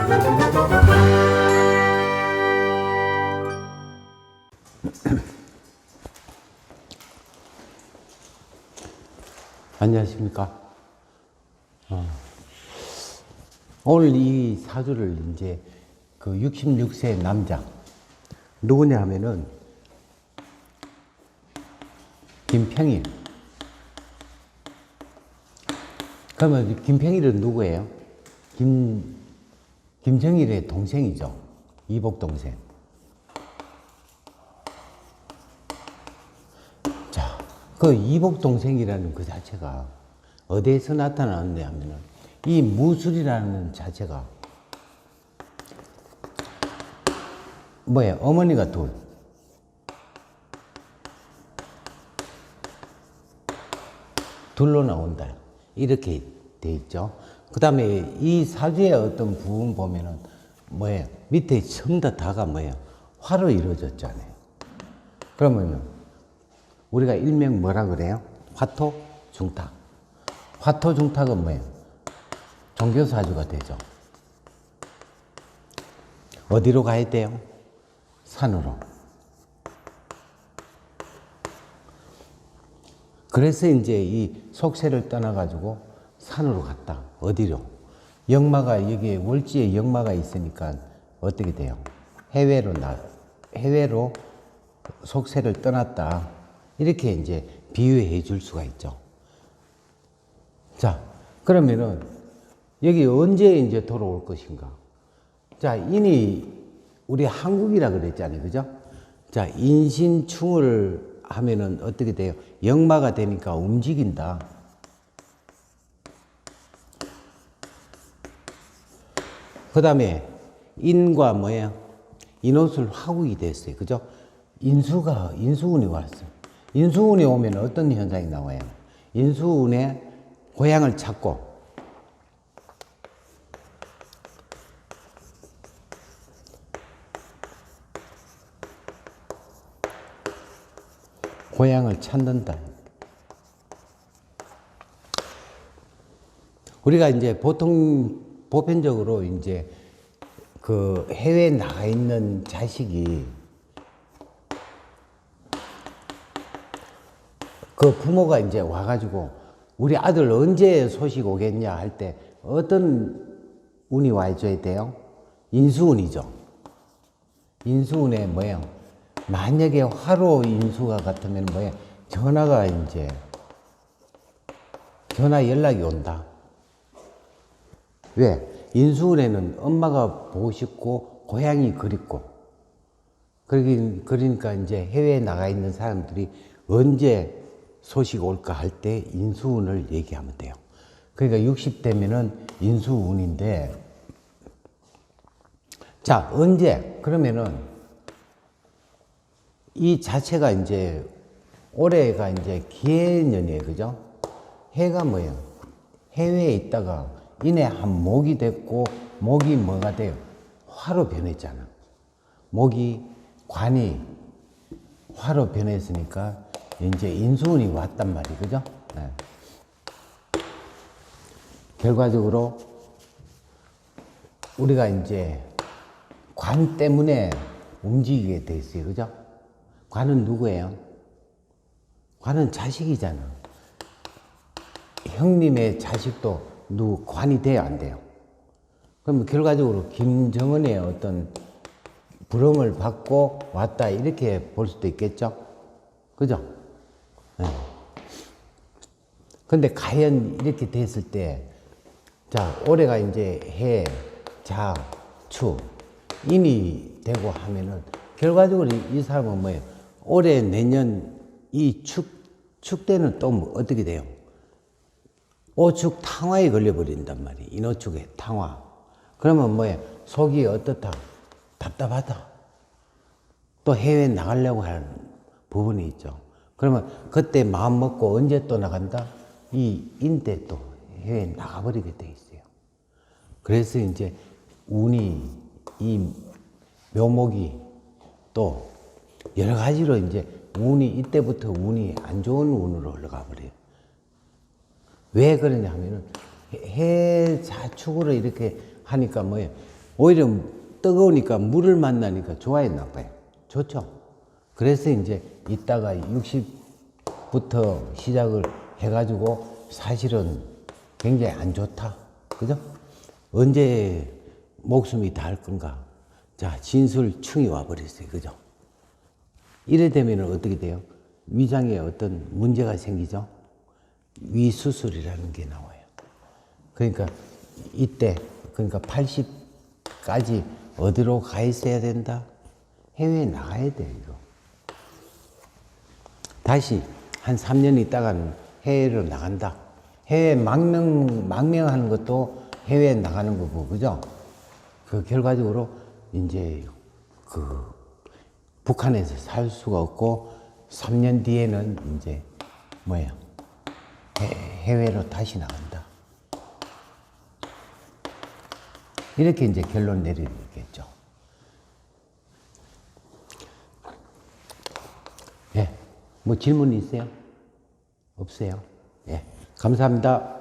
안녕하십니까. 어, 오늘 이 사주를 이제 그 66세 남자 누구냐 하면은 김평일. 그러면 김평일은 누구예요? 김 김정일의 동생이죠. 이복 동생. 자, 그 이복 동생이라는 그 자체가 어디에서 나타나느냐 하면은 이 무술이라는 자체가 뭐야 어머니가 둘 둘로 나온다 이렇게 돼 있죠 그 다음에 이 사주의 어떤 부분 보면은 뭐예요? 밑에 전부 다 다가 뭐예요? 화로 이루어졌잖아요. 그러면은 우리가 일명 뭐라 그래요? 화토 중탁. 화토 중탁은 뭐예요? 종교 사주가 되죠. 어디로 가야 돼요? 산으로. 그래서 이제 이 속세를 떠나가지고 산으로 갔다. 어디로? 역마가, 여기에 월지에 역마가 있으니까 어떻게 돼요? 해외로 나, 해외로 속세를 떠났다. 이렇게 이제 비유해 줄 수가 있죠. 자, 그러면은 여기 언제 이제 돌아올 것인가? 자, 인이 우리 한국이라 그랬잖아요. 그죠? 자, 인신충을 하면은 어떻게 돼요? 역마가 되니까 움직인다. 그 다음에 인과 뭐야? 인옷을 화국이 됐어요. 그죠? 인수가, 인수운이 왔어요. 인수운이 오면 어떤 현상이 나와요? 인수운의 고향을 찾고 고향을 찾는다. 우리가 이제 보통 보편적으로 이제 그 해외에 나가 있는 자식이 그 부모가 이제 와가지고 우리 아들 언제 소식 오겠냐 할 때 어떤 운이 와줘야 돼요? 인수운이죠. 인수운의 뭐예요? 만약에 화로 인수가 같으면 뭐예요? 전화가 이제 전화 연락이 온다. 왜? 인수운에는 엄마가 보고 싶고 고향이 그립고 그러니까 이제 해외에 나가 있는 사람들이 언제 소식 올까 할 때 인수운을 얘기하면 돼요. 그러니까 60대면은 인수운인데 자 언제 그러면은 이 자체가 이제 올해가 이제 기해년이에요, 그죠? 해가 뭐예요? 해외에 있다가 인해 한 목이 됐고 목이 뭐가 돼요? 화로 변했잖아. 목이 관이 화로 변했으니까 이제 인수운이 왔단 말이 그죠? 네. 결과적으로 우리가 이제 관 때문에 움직이게 돼 있어요, 그죠? 관은 누구예요? 관은 자식이잖아. 형님의 자식도 누구 관이 돼야 안 돼요. 그러면 결과적으로 김정은의 어떤 부름을 받고 왔다 이렇게 볼 수도 있겠죠. 그죠? 네. 근데 과연 이렇게 됐을 때, 자, 올해가 이제 해, 자, 추, 인이 되고 하면은 결과적으로 이 사람은 뭐예요? 올해 내년 이 축, 축대는 또뭐 어떻게 돼요? 오축 탕화에 걸려버린단 말이에요. 인오축의 탕화. 그러면 뭐예요? 속이 어떻다? 답답하다. 또 해외 나가려고 하는 부분이 있죠. 그러면 그때 마음 먹고 언제 또 나간다? 이 인대 또 해외 나가버리게 돼 있어요. 그래서 이제 운이, 이 묘목이 또 여러 가지로 이제 운이 이때부터 운이 안 좋은 운으로 흘러가 버려요. 왜 그러냐 하면은 해자축으로 이렇게 하니까 뭐예요? 오히려 뜨거우니까 물을 만나니까 좋아요, 나빠요? 좋죠. 그래서 이제 이따가 60부터 시작을 해가지고 사실은 굉장히 안 좋다. 그죠? 언제 목숨이 닿을 건가? 자, 진술충이 와버렸어요. 그죠? 이래 되면 어떻게 돼요? 위장에 어떤 문제가 생기죠? 위수술이라는 게 나와요. 그러니까 이때, 그러니까 80까지 어디로 가 있어야 된다? 해외에 나가야 돼요, 이거. 다시 한 3년 있다가는 해외로 나간다. 해외 망명, 망명하는 것도 해외에 나가는 거고, 그죠? 그 결과적으로 이제 그 북한에서 살 수가 없고 3년 뒤에는 이제 뭐예요? 해- 해외로 다시 나간다. 이렇게 이제 결론 내리겠죠. 예. 뭐 질문 있어요? 없어요? 예. 감사합니다.